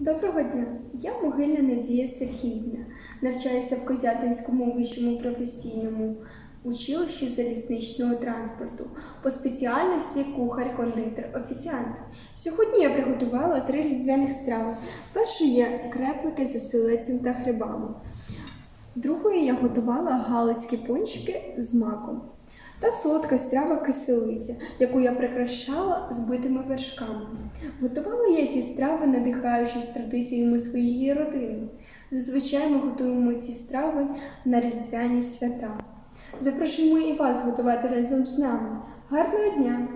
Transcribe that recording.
Доброго дня! Я Могильна Надія Сергіївна. Навчаюся в Козятинському вищому професійному училищі залізничного транспорту по спеціальності кухар-кондитер офіціант. Сьогодні я приготувала три різдвяних страви. Першою є креплики з оселедцем та грибами. Другою я готувала галицькі пончики з маком та солодка страва киселиця, яку я прикрашала збитими вершками. Готувала я ці страви, надихаючись традиціями своєї родини. Зазвичай ми готуємо ці страви на різдвяні свята. Запрошуємо і вас готувати разом з нами. Гарного дня!